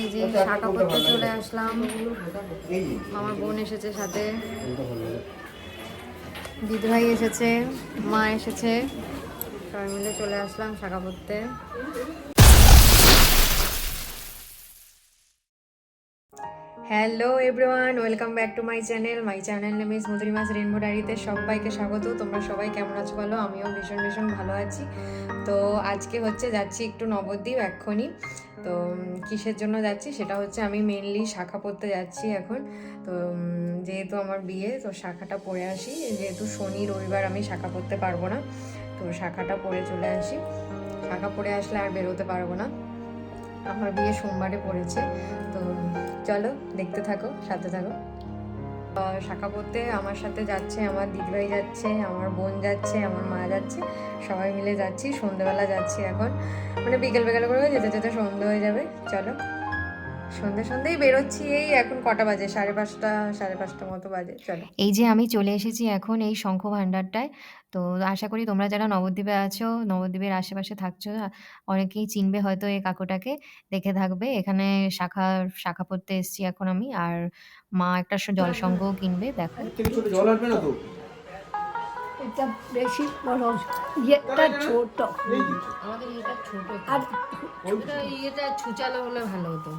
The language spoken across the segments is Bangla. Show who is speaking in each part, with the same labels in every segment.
Speaker 1: এই যে শাখা করতে চলে আসলাম। আমার বোন এসেছে সাথে। দিদিভাই এসেছে, মা এসেছে। সবাই মিলে চলে আসলাম শাখা করতে। Hello everyone welcome back to my channel my channel name is Madhurima's rainbow ডায়েরিতে সবাইকে স্বাগত। তোমরা সবাই কেমন আছো বলো? আমিও ভীষণ ভীষণ ভালো আছি। তো আজকে হচ্ছে যাচ্ছি একটু নবদ্বীপ এক্ষুনি। তো কিসের জন্য যাচ্ছি সেটা হচ্ছে আমি মেনলি শাখা পড়তে যাচ্ছি এখন। তো যেহেতু আমার বিয়ে, তো শাখাটা পড়ে আসি। যেহেতু শনি, রবিবার আমি শাখা পড়তে পারব না, তো শাখাটা পড়ে চলে আসি। শাখা পড়ে আসলে আর বেরোতে পারব না। আমার বিয়ে সোমবারে পড়েছে। তো, চলো দেখতে থাকো, সাথে থাকো। আহ, শাখা পড়তে আমার সাথে যাচ্ছে আমার দিদিভাই যাচ্ছে আমার বোন যাচ্ছে আমার মা যাচ্ছে সবাই মিলে যাচ্ছি সন্ধ্যেবেলা যাচ্ছি এখন। মানে বিকেল বিকেল করে যেতে যেতে সন্ধে হয়ে যাবে চলো। সন্ধে সন্ধেই বেরোচ্ছি এই এখন কটা বাজে? সাড়ে পাঁচটা সাড়ে পাঁচটা মতো বাজে চলো।
Speaker 2: এই যে আমি চলে এসেছি এখন এই শঙ্খ ভাণ্ডারটায় তো আশা করি তোমরা যারা নবদ্বীপে আছো নবদ্বীপের আশেপাশে থাকছো অনেকেই চিনবে হয়তো এই কাকুটাকে দেখে থাকবে। এখানে শাখা শাখা পড়তে এসেছি এখন আমি আর মা একটা জল সংঘও কিনবে দেখো।
Speaker 3: জল আসবে না তো?
Speaker 4: এটা বেশি বড় ইয়েটা ছোট।
Speaker 1: আমাদের এটা ছোট।
Speaker 4: আর
Speaker 1: এটা ইয়েটা ছুচালো হলে ভালো হতো।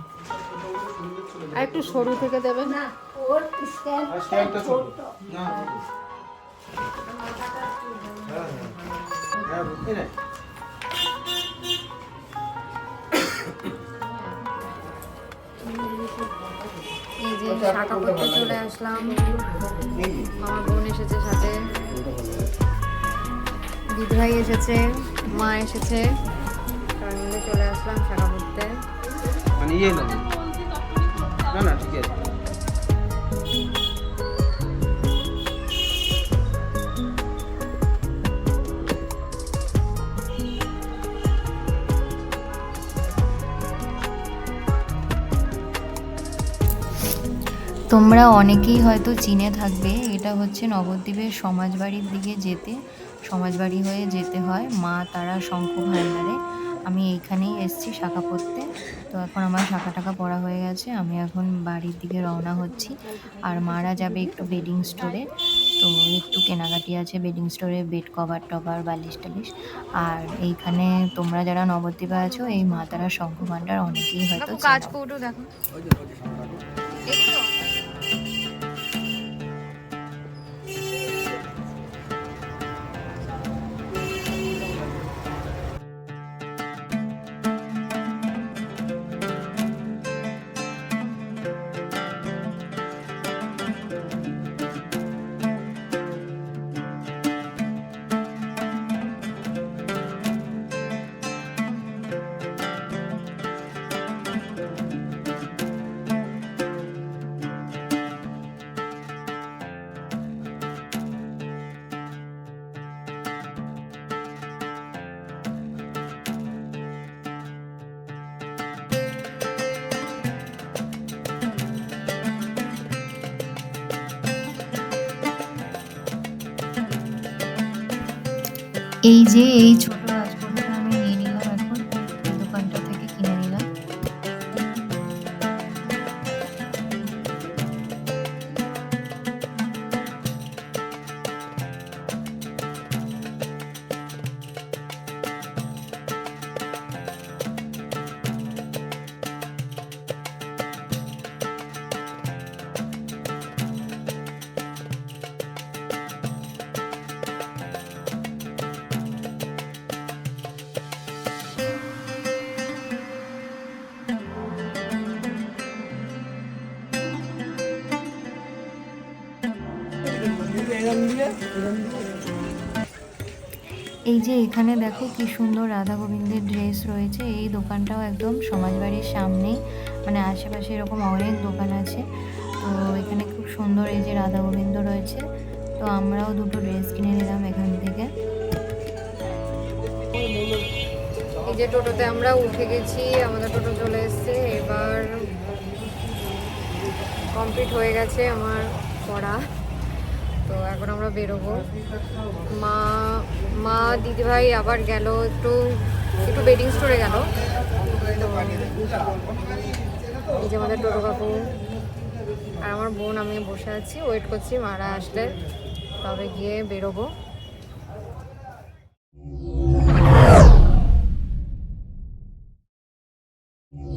Speaker 4: আর একটু সরু থেকে দেবে না ওর স্ট্যান্ড
Speaker 3: স্ট্যান্ডটা ছোট।
Speaker 4: ছোট।
Speaker 3: না হ্যাঁ হ্যাঁ। হ্যাঁ
Speaker 1: শাখা করতে চলে আসলাম। আমার বোন এসেছে সাথে। দিদিভাই এসেছে, মা এসেছে। সবাই মিলে চলে আসলাম শাখা করতে
Speaker 3: মানে ইয়ে না না, ঠিক আছে।
Speaker 2: তোমরা অনেকেই হয়তো চিনে থাকবে এটা হচ্ছে নবদ্বীপের সমাজবাড়ির দিকে যেতে সমাজবাড়ি হয়ে যেতে হয় মা তারা শঙ্খ ভাণ্ডারে। আমি এইখানেই এসেছি শাখা পড়তে। তো এখন আমার শাখা টাকা পড়া হয়ে গেছে আমি এখন বাড়ির দিকে রওনা হচ্ছি। আর মারা যাবে একটু বেডিং স্টোরে তো একটু কেনাকাটি আছে বেডিং স্টোরে বেড কভার টভার বালিশ টালিশ। আর এইখানে তোমরা যারা নবদ্বীপে আছো এই মা তারা শঙ্খ ভাণ্ডার অনেকেই হয়তো
Speaker 1: কাজ। দেখো।
Speaker 2: এই যে এই ছোট এই যে এখানে দেখো কি সুন্দর রাধা গোবিন্দের ড্রেস রয়েছে। এই দোকানটাও একদম সমাজবাড়ির সামনেই মানে আশেপাশে এরকম অনেক দোকান আছে। তো এখানে খুব সুন্দর এই যে রাধা গোবিন্দ রয়েছে। তো আমরাও দুটো ড্রেস কিনে নিলাম এখান থেকে।
Speaker 1: এই যে টোটোতে আমরা উঠে গেছি, আমাদের টোটো চলে এসেছে। এবার কমপ্লিট হয়ে গেছে আমার পড়া। তো এখন আমরা বেরোবো। মা মা দিদিভাই আবার গেল, একটু একটু বেডিং স্টোরে গেল। এই যে আমাদের টোটো কাকু আর আমার বোন, আমি বসে আছি ওয়েট করছি, মারা আসলে তবে গিয়ে বেরোবো।